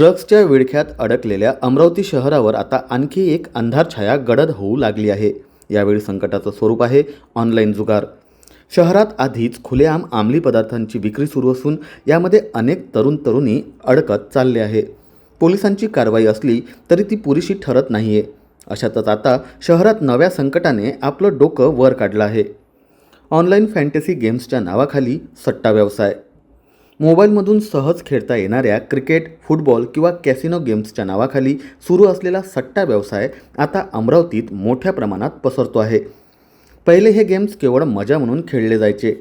ड्रग्सच्या विळख्यात अडकलेल्या अमरावती शहरावर आता आणखी एक अंधारछाया गडद होऊ लागली आहे. यावेळी संकटाचं स्वरूप आहे ऑनलाईन जुगार. शहरात आधीच खुलेआम अंमली पदार्थांची विक्री सुरू असून यामध्ये अनेक तरुण तरुणी अडकत चालले आहे. पोलिसांची कारवाई असली तरी ती पुरेशी ठरत नाही आहे अशातच आता शहरात नव्या संकटाने आपलं डोकं वर काढलं आहे. ऑनलाईन फॅन्टसी गेम्सच्या नावाखाली सट्टा व्यवसाय. मोबाईलमधून सहज खेळता येणाऱ्या क्रिकेट फुटबॉल किंवा कॅसिनो गेम्सच्या नावाखाली सुरू असलेला सट्टा व्यवसाय आता अमरावतीत मोठ्या प्रमाणात पसरतो आहे. पहिले हे गेम्स केवळ मजा म्हणून खेळले जायचे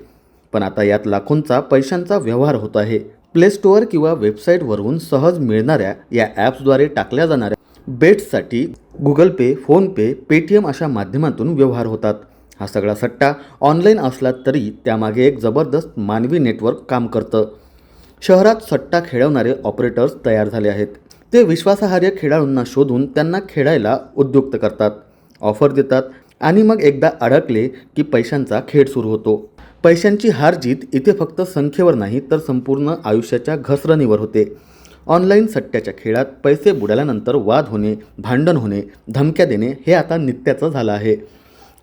पण आता यात लाखोंचा पैशांचा व्यवहार होत आहे. प्ले स्टोअर किंवा वेबसाईटवरून सहज मिळणाऱ्या या ॲप्सद्वारे टाकल्या जाणाऱ्या बेट्ससाठी गुगल पे फोनपे पेटीएम अशा माध्यमातून व्यवहार होतात. हा सगळा सट्टा ऑनलाईन असला तरी त्यामागे एक जबरदस्त मानवी नेटवर्क काम करतं. शहरात सट्टा खेळवणारे ऑपरेटर्स तयार झाले आहेत. ते विश्वासार्ह खेळाडूंना शोधून त्यांना खेळायला उद्युक्त करतात. ऑफर देतात आणि मग एकदा अडकले की पैशांचा खेळ सुरू होतो. पैशांची हार जीत इथे फक्त संख्येवर नाही तर संपूर्ण आयुष्याच्या घसरणीवर होते. ऑनलाईन सट्ट्याच्या खेळात पैसे बुडाल्यानंतर वाद होणे भांडण होणे धमक्या देणे हे आता नित्याचं झालं आहे.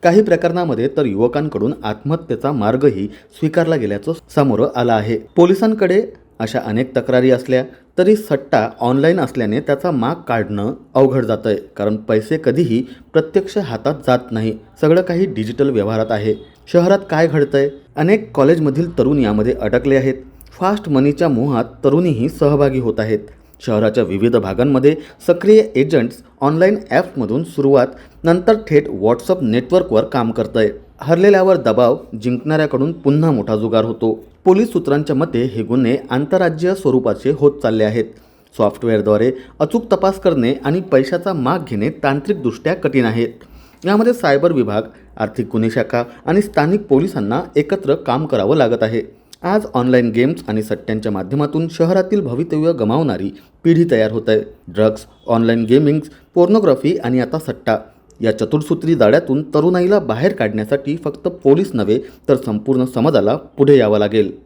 काही प्रकरणामध्ये तर युवकांकडून आत्महत्येचा मार्गही स्वीकारला गेल्याचं समोर आलं आहे. पोलिसांकडे अशा अनेक तक्रारी असल्या तरी सट्टा ऑनलाईन असल्याने त्याचा माग काढणं अवघड जातं आहे कारण पैसे कधीही प्रत्यक्ष हातात जात नाही. सगळं काही डिजिटल व्यवहारात आहे. शहरात काय घडतंय? अनेक कॉलेजमधील तरुण यामध्ये अडकले आहेत. फास्ट मनीच्या मोहात तरुणीही सहभागी होत आहेत. शहराच्या विविध भागांमध्ये सक्रिय एजंट्स ऑनलाईन ॲप्समधून सुरुवात नंतर थेट व्हॉट्सअप नेटवर्कवर काम करत आहे हरलेल्यावर दबाव जिंकणाऱ्याकडून पुन्हा मोठा जुगार होतो. पोलीस सूत्रांच्या मते हे गुन्हे आंतरराज्य स्वरूपाचे होत चालले आहेत. सॉफ्टवेअरद्वारे अचूक तपास करणे आणि पैशाचा माग घेणे तांत्रिकदृष्ट्या कठीण आहेत. यामध्ये सायबर विभाग आर्थिक गुन्हे शाखा आणि स्थानिक पोलिसांना एकत्र काम करावं लागत आहे. आज ऑनलाईन गेम्स आणि सट्ट्यांच्या माध्यमातून शहरातील भवितव्य गमावणारी पिढी तयार होत आहे. ड्रग्ज ऑनलाईन गेमिंग्स पोर्नोग्राफी आणि आता सट्टा. या चतुर्सूत्री जाळ्यातून तरुणाईला बाहेर काढण्यासाठी फक्त पोलीस नव्हे तर संपूर्ण समाजाला पुढे यावं लागेल.